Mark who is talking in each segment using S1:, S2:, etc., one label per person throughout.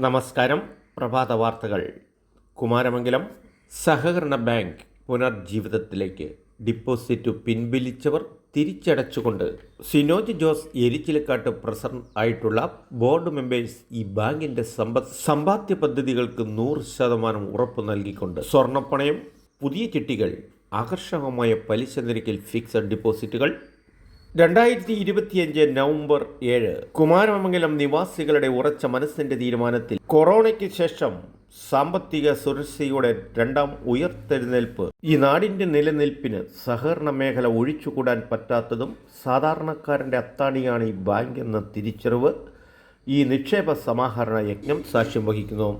S1: നമസ്കാരം പ്രഭാത വാർത്തകൾ. കുമാരമംഗലം സഹകരണ ബാങ്ക് പുനർജീവിതത്തിലേക്ക് ഡിപ്പോസിറ്റ് പിൻവലിച്ചവർ തിരിച്ചടച്ചുകൊണ്ട് സിനോജ് ജോസ് എരിച്ചിലക്കാട്ട് പ്രസിഡന്റ് ആയിട്ടുള്ള ബോർഡ് മെമ്പേഴ്സ് ഈ ബാങ്കിന്റെ സമ്പദ് സമ്പാദ്യ പദ്ധതികൾക്ക് നൂറ് ശതമാനം ഉറപ്പ് നൽകിക്കൊണ്ട് സ്വർണപ്പണയം പുതിയ ചിട്ടികൾ ആകർഷകമായ പലിശ നിരക്കിൽ ഫിക്സഡ് ഡിപ്പോസിറ്റുകൾ രണ്ടായിരത്തി ഇരുപത്തിയഞ്ച് നവംബർ ഏഴ് കുമാരമംഗലം നിവാസികളുടെ ഉറച്ച മനസ്സിന്റെ തീരുമാനത്തിൽ കൊറോണയ്ക്ക് ശേഷം സാമ്പത്തിക സുരക്ഷയുടെ രണ്ടാം ഉയർത്തെഴുന്നേൽപ്പ്. ഈ നാടിന്റെ നിലനിൽപ്പിന് സഹകരണ മേഖല ഒഴിച്ചുകൂടാൻ പറ്റാത്തതും സാധാരണക്കാരന്റെ അത്താണിയാണ് ഈ ബാങ്ക് എന്ന തിരിച്ചറിവ്. ഈ നിക്ഷേപ സമാഹരണ യജ്ഞം സാക്ഷ്യം വഹിക്കുന്നു.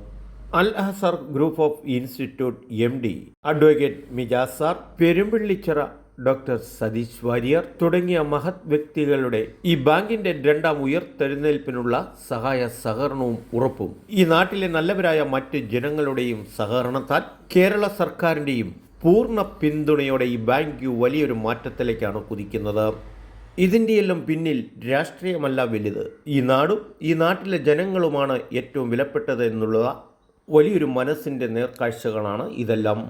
S1: Al Azhar group of institute M D advocate Mijas sir Perumpillichira doctor Satheesh Warrier തുടങ്ങിയ മഹത് വ്യക്തികളുടെ ഈ ബാങ്കിന്റെ രണ്ടാം ഉയർത്തെഴുന്നേൽപ്പിനുള്ള സഹായ സഹകരണവും ഉറപ്പും. ഈ നാട്ടിലെ നല്ലവരായ മറ്റ് ജനങ്ങളുടെയും സഹകരണത്താൽ കേരള സർക്കാരിന്റെയും പൂർണ പിന്തുണയോടെ ഈ ബാങ്ക് വലിയൊരു മാറ്റത്തിലേക്കാണ് കുതിക്കുന്നത്. ഇതിന്റെയെല്ലാം പിന്നിൽ രാഷ്ട്രീയമല്ല വലുത്. ഈ നാടും ഈ നാട്ടിലെ ജനങ്ങളുമാണ് ഏറ്റവും വിലപ്പെട്ടത് എന്നുള്ള വലിയൊരു മനസ്സിന്റെ നേർക്കാഴ്ചകളാണ് ഇതെല്ലാം.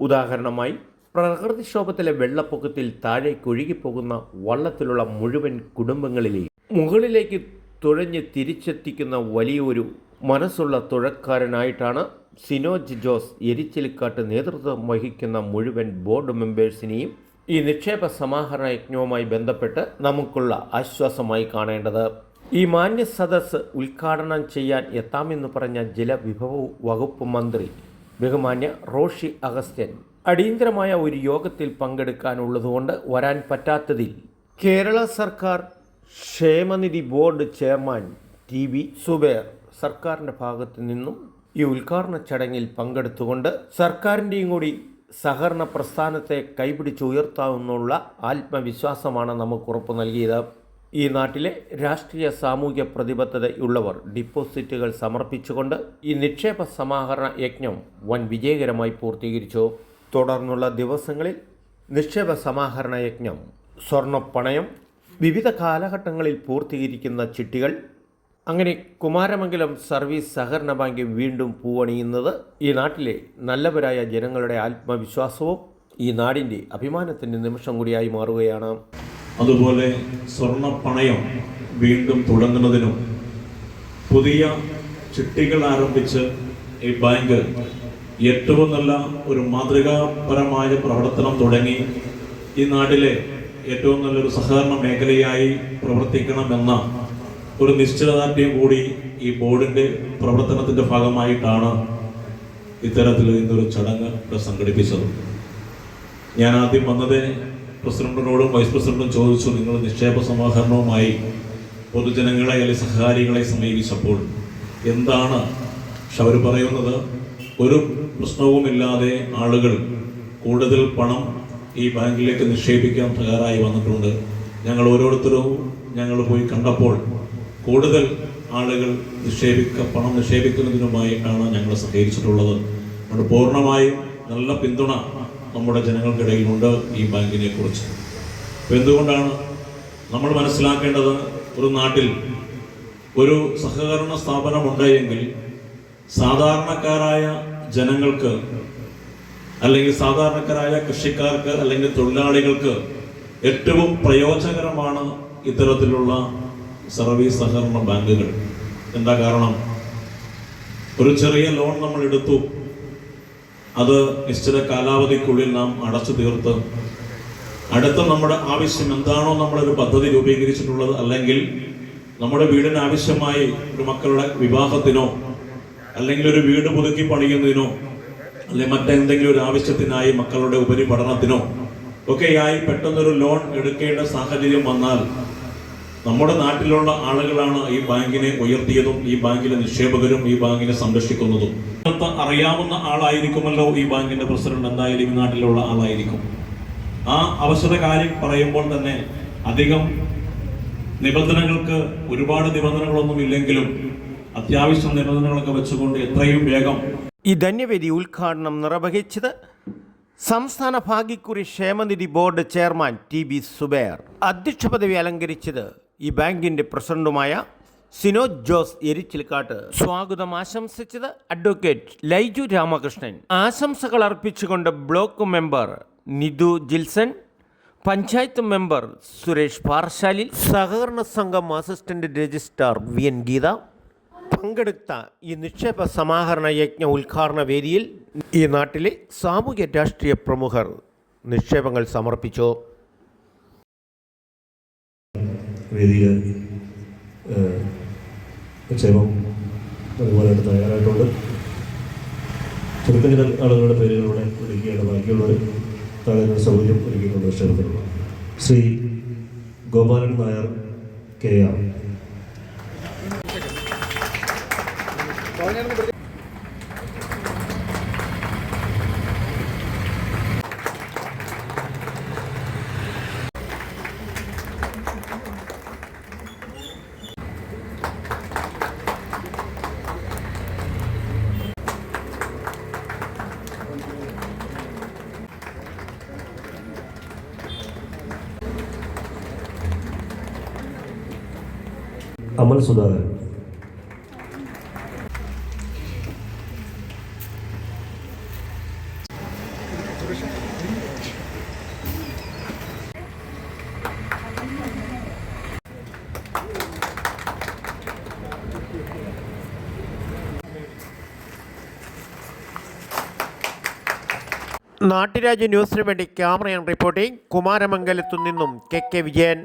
S1: ഉദാഹരണമായി പ്രകൃതിക്ഷോഭത്തിലെ വെള്ളപ്പൊക്കത്തിൽ താഴേക്ക് ഒഴുകിപ്പോകുന്ന വള്ളത്തിലുള്ള മുഴുവൻ കുടുംബങ്ങളിലെയും മുകളിലേക്ക് തുഴഞ്ഞ് തിരിച്ചെത്തിക്കുന്ന വലിയൊരു മനസ്സുള്ള തുഴക്കാരനായിട്ടാണ് സിനോജ് ജോസ് എരിച്ചിലിക്കാട്ട് നേതൃത്വം വഹിക്കുന്ന മുഴുവൻ ബോർഡ് മെമ്പേഴ്സിനെയും ഈ നിക്ഷേപ സമാഹരണ യജ്ഞവുമായി ബന്ധപ്പെട്ട് നമുക്കുള്ള ആശ്വാസമായി കാണേണ്ടത്. ഈ മാന്യ സദസ്സ് ഉദ്ഘാടനം ചെയ്യാൻ എത്താമെന്ന് പറഞ്ഞ ജലവിഭവ വകുപ്പ് മന്ത്രി ബഹുമാന്യ റോഷി അഗസ്ത്യൻ അടിയന്തരമായ ഒരു യോഗത്തിൽ പങ്കെടുക്കാനുള്ളതുകൊണ്ട് വരാൻ പറ്റാത്തതിൽ കേരള സർക്കാർ ക്ഷേമനിധി board chairman T V Subair സർക്കാരിന്റെ ഭാഗത്തു നിന്നും ഈ ഉദ്ഘാടന ചടങ്ങിൽ പങ്കെടുത്തുകൊണ്ട് സർക്കാരിന്റെയും കൂടി സഹകരണ പ്രസ്ഥാനത്തെ കൈപിടിച്ച് കൈപിടിച്ചുയർത്താവുന്നുള്ള ആത്മവിശ്വാസമാണ് നമുക്ക് ഉറപ്പ് നൽകിയത്. ഈ നാട്ടിലെ രാഷ്ട്രീയ സാമൂഹ്യ പ്രതിബദ്ധതയുള്ളവർ ഡിപ്പോസിറ്റുകൾ സമർപ്പിച്ചുകൊണ്ട് ഈ നിക്ഷേപ സമാഹരണ യജ്ഞം വൻ വിജയകരമായി പൂർത്തീകരിച്ചു. തുടർന്നുള്ള ദിവസങ്ങളിൽ നിക്ഷേപ സമാഹരണ യജ്ഞം സ്വർണപ്പണയം വിവിധ കാലഘട്ടങ്ങളിൽ പൂർത്തീകരിക്കുന്ന ചിട്ടികൾ അങ്ങനെ കുമാരമംഗലം സർവീസ് സഹകരണ ബാങ്ക് വീണ്ടും പൂവണിയുന്നത് ഈ നാട്ടിലെ നല്ലവരായ ജനങ്ങളുടെ ആത്മവിശ്വാസവും ഈ നാടിന്റെ അഭിമാനത്തിന്റെ നിമിഷം കൂടിയായി മാറുകയാണ്.
S2: അതുപോലെ സ്വർണപ്പണയം വീണ്ടും തുടങ്ങുന്നതിനും പുതിയ ചിട്ടികൾ ആരംഭിച്ച് ഈ ബാങ്ക് ഏറ്റവും നല്ല ഒരു മാതൃകാപരമായ പ്രവർത്തനം തുടങ്ങി ഈ നാട്ടിലെ ഏറ്റവും നല്ലൊരു സഹകരണ മേഖലയായി പ്രവർത്തിക്കണമെന്ന ഒരു നിശ്ചയദാർഢ്യം കൂടി ഈ ബോർഡിന്റെ പ്രവർത്തനത്തിന്റെ ഭാഗമായിട്ടാണ് ഇത്തരത്തിൽ ഇന്നൊരു ചടങ്ങ് സംഘടിപ്പിച്ചത്. ഞാൻ ആദ്യം വന്നത് പ്രസിഡന്റിനോടും വൈസ് പ്രസിഡന്റും ചോദിച്ചു നിങ്ങൾ നിക്ഷേപ സമാഹരണവുമായി പൊതുജനങ്ങളെ അല്ലെങ്കിൽ സഹകാരികളെ സമീപിച്ചപ്പോൾ എന്താണ്? പക്ഷെ അവർ പറയുന്നത് ഒരു പ്രശ്നവുമില്ലാതെ ആളുകൾ കൂടുതൽ പണം ഈ ബാങ്കിലേക്ക് നിക്ഷേപിക്കാൻ തയ്യാറായി വന്നിട്ടുണ്ട്. ഞങ്ങൾ ഓരോരുത്തരും ഞങ്ങൾ പോയി കണ്ടപ്പോൾ കൂടുതൽ ആളുകൾ നിക്ഷേപിക്ക പണം നിക്ഷേപിക്കുന്നതിനുമായിട്ടാണ് ഞങ്ങൾ സഹകരിച്ചിട്ടുള്ളത്. അതുകൊണ്ട് പൂർണമായും നല്ല പിന്തുണ നമ്മുടെ ജനങ്ങൾക്കിടയിലുണ്ട് ഈ ബാങ്കിനെ കുറിച്ച് അപ്പോൾ എന്തുകൊണ്ടാണ് നമ്മൾ മനസ്സിലാക്കേണ്ടത് ഒരു നാട്ടിൽ ഒരു സഹകരണ സ്ഥാപനമുണ്ടെങ്കിൽ സാധാരണക്കാരായ ജനങ്ങൾക്ക് അല്ലെങ്കിൽ സാധാരണക്കാരായ കൃഷിക്കാർക്ക് അല്ലെങ്കിൽ തൊഴിലാളികൾക്ക് ഏറ്റവും പ്രയോജനകരമാണ് ഇത്തരത്തിലുള്ള സർവീസ് സഹകരണ ബാങ്കുകൾ. എന്താ കാരണം? ഒരു ചെറിയ ലോൺ നമ്മൾ എടുത്തു. അത് നിശ്ചിത കാലാവധിക്കുള്ളിൽ നാം അടച്ചു തീർത്ത്. അടുത്ത നമ്മുടെ ആവശ്യം എന്താണോ നമ്മളൊരു പദ്ധതി രൂപീകരിച്ചിട്ടുള്ളത് അല്ലെങ്കിൽ നമ്മുടെ വീടിന് ആവശ്യമായി ഒരു മക്കളുടെ വിവാഹത്തിനോ അല്ലെങ്കിൽ ഒരു വീട് പുതുക്കി പണിയുന്നതിനോ അല്ലെങ്കിൽ മറ്റെന്തെങ്കിലും ഒരു ആവശ്യത്തിനായി മക്കളുടെ ഉപരിപഠനത്തിനോ ഒക്കെയായി പെട്ടെന്നൊരു ലോൺ എടുക്കേണ്ട സാഹചര്യം വന്നാൽ നമ്മുടെ നാട്ടിലുള്ള ആളുകളാണ് ഈ ബാങ്കിനെ ഉയർത്തിയതും ഈ ബാങ്കിലെ നിക്ഷേപകരും ഈ ബാങ്കിനെ സംരക്ഷിക്കുന്നതും. അറിയാവുന്ന ആളായിരിക്കുമല്ലോ ഈ ബാങ്കിന്റെ പ്രസിഡന്റ് എന്തായാലും ഈ നാട്ടിലുള്ള ആളായിരിക്കും. ആ അവസര കാര്യം പറയുമ്പോൾ തന്നെ അധികം നിബന്ധനകൾക്ക് ഒരുപാട് നിബന്ധനകളൊന്നും ഇല്ലെങ്കിലും അത്യാവശ്യം നിബന്ധനകളൊക്കെ വെച്ചുകൊണ്ട് എത്രയും വേഗം
S1: ഈ ധന്യവേദി ഉദ്ഘാടനം നിർവഹിച്ചത് സംസ്ഥാന ഭാഗ്യക്കുറി ക്ഷേമനിധി board chairman T B Subair. അധ്യക്ഷ പദവി അലങ്കരിച്ചത് ഈ ബാങ്കിന്റെ പ്രസിഡന്റുമായ സിനോജ് ജോസ് എരിച്ചിൽക്കാട്ട്. സ്വാഗതം ആശംസിച്ചത് അഡ്വക്കേറ്റ് ലൈജു രാമകൃഷ്ണൻ. ആശംസകൾ അർപ്പിച്ചുകൊണ്ട് block member Nithu Jilson panchayat member Suresh പാറശാലിൽ സഹകരണ സംഘം assistant registrar V N Geetha പങ്കെടുത്ത ഈ നിക്ഷേപ സമാഹരണ യജ്ഞ ഉദ്ഘാടന വേദിയിൽ ഈ നാട്ടിലെ സാമൂഹ്യ രാഷ്ട്രീയ പ്രമുഖർ നിക്ഷേപങ്ങൾ സമർപ്പിച്ചു.
S3: തയ്യാറായിട്ടുണ്ട്. ആളുകളുടെ പേരുകളിലൂടെ വിളിക്കുകയാണ് ബാക്കിയുള്ളവർ നിന്ന് സൗകര്യം നിക്ഷേപത്തിനുള്ള. Shri Gopalan Nair K R. अमल सुधार
S1: നാട്ടുരാജ്യ ന്യൂസിനു വേണ്ടി ക്യാമറയാണ് റിപ്പോർട്ടിംഗ് കുമാരമംഗലത്തു നിന്നും കെ കെ വിജയൻ.